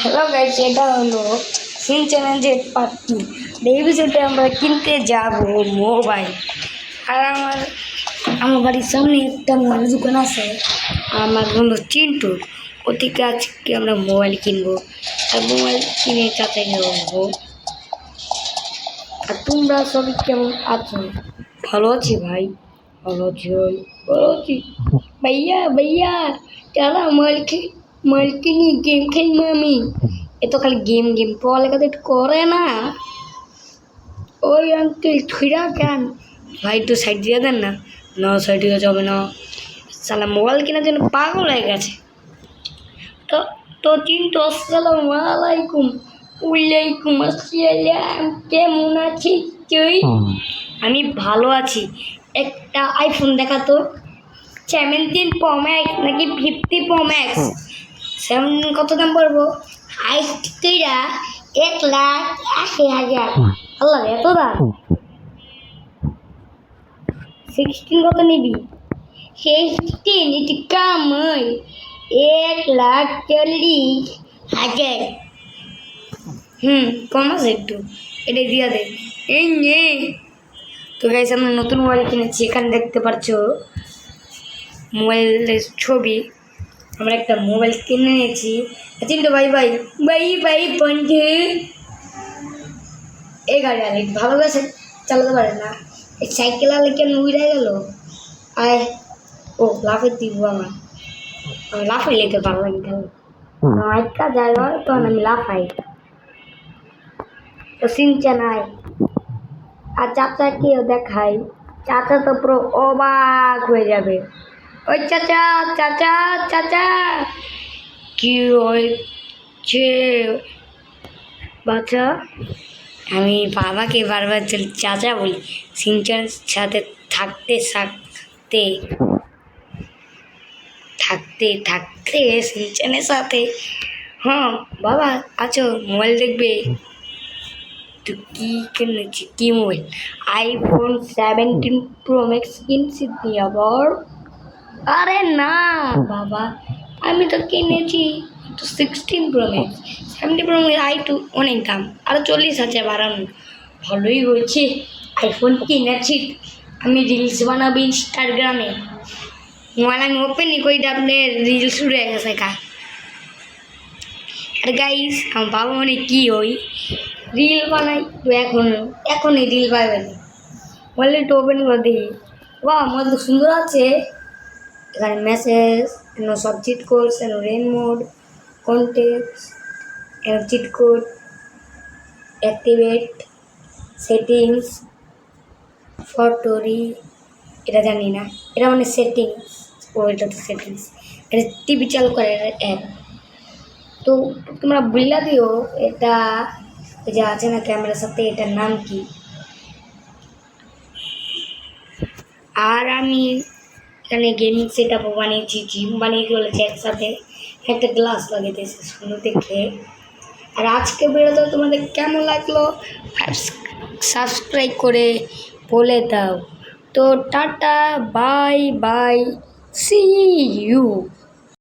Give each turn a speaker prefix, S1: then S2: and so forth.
S1: Hello guys এটা হলো scene চ্যালেঞ্জের পার্টি এই বিষয়টা আমরা কিনতে যাব মোবাইল আর আমার আমার বাড়ির সামনে একটা মোবাইল দোকান আছে, আমার বন্ধু চিন্টু। ও থেকে আজকে আমরা মোবাইল কিনবো। আর মোবাইল কিনে চাচাই নেব আর তোমরা সবাই কেমন আছো? ভালো আছি ভাই। ভালো আছি ভালো আছি। ভাইয়া ভাইয়া চলো মোবাইল খে মোবাইল কিনি গেম খেলব আমি এ তো খালি গেম গেম পড়ালেখা তো একটু করে না ওই আঙ্কেল ছুঁড়া কেন ভাই একটু সাইড দিয়ে দেন না না সাইড দিয়ে যাবে না সালা মোবাইল কেনার জন্য পাগল হয়ে গেছে তো তো চিন্তা আসসালামু আলাইকুম ওয়ালাইকুম আসসালাম কেমন আছিস তুই আমি ভালো আছি একটা আইফোন দেখাতো সেভেন্টিন প্রো ম্যাক্স নাকি ফিফটি প্রো ম্যাক্স সেভেন কত দাম পড়ব? হাইস্ট কইরা এক লাখ আশি হাজার। আল্লাহ এত দাম? সিক্সটিন কত নিবি? সিক্সটিন এটি কামই। এক লাখ চল্লিশ হাজার। হুম কম আছে একটু। এটা দিয়া দে। এই নে। তো গাইস আমরা নতুন মোবাইল কিনেছি এখানে দেখতে পাচ্ছ মোবাইলের ছবি। আমরা একটা মোবাইল কিনে নিয়েছি চিন্টু ভাই ভাই ভাই ভাই বন্ধু। এই গাড়ি আলে ভালো গেছে চালাতে পারে না। এই সাইকেল আলে কেন উড়ে গেল? আয় ও লাফে দিব আমার। আমি লাফাই লেতে পারলাম খেলো একটা জায়গা তখন আমি লাফাই। তো সিনচান আয় আর চাচাকেও দেখাই চাচা তো পুরো অবাক হয়ে যাবে। ওই চাচা চাচা চাচা। কি হয়েছে? বাচ্চা আমি বাবাকে বারবার চাচা বলি সিনচানের সাথে থাকতে থাকতে থাকতে থাকতে সিনচানের সাথে। হ্যাঁ বাবা, আছো, মোবাইল দেখবে। তো কি কিনেছি কি mobile? IPhone seventeen pro max কিনছি আবার? আরে না, বাবা। আমি তো কিনেছি তো sixteen pro max seventy pro max I টু অনেক দাম আরও চল্লিশ আছে বাড়ানো। ভালোই হয়েছে আইফোন কিনেছি। আমি রিলস বানাবো ইনস্টাগ্রামে মোবাইল আমি ওপেনই করি আপনি রিলস হয়ে গেছে কা আর গাইস আমার বাবা মানে কী হই রিল বানাই, তো এখন, এখনই রিল বললে একটু ওপেন করে দিই। বাহ মতো সুন্দর আছে। এখানে মেসেজ এখানে সব চিট কোড এখানে রেন মোড কন্টেক্স এখানে চিট কোড অ্যাক্টিভেট সেটিংস ফটোরি এটা জানি না। এটা মানে সেটিংস ও, এটা তো সেটিংস এটা টিভি চালু করে অ্যাপ তো তোমরা বললা দিও, এটা যে আছে না ক্যামেরার সাথে, এটার নাম কি? আর আমি এখানে গেমিং সেট আপও বানিয়েছি জিম বানিয়ে চলেছি একসাথে একটা গ্লাস লাগিয়ে সুন্দর দেখে আর আজকে বেরোতে তোমাদের কেমন লাগল? সাবস্ক্রাইব করে বলে দাও। তো tata bye bye see you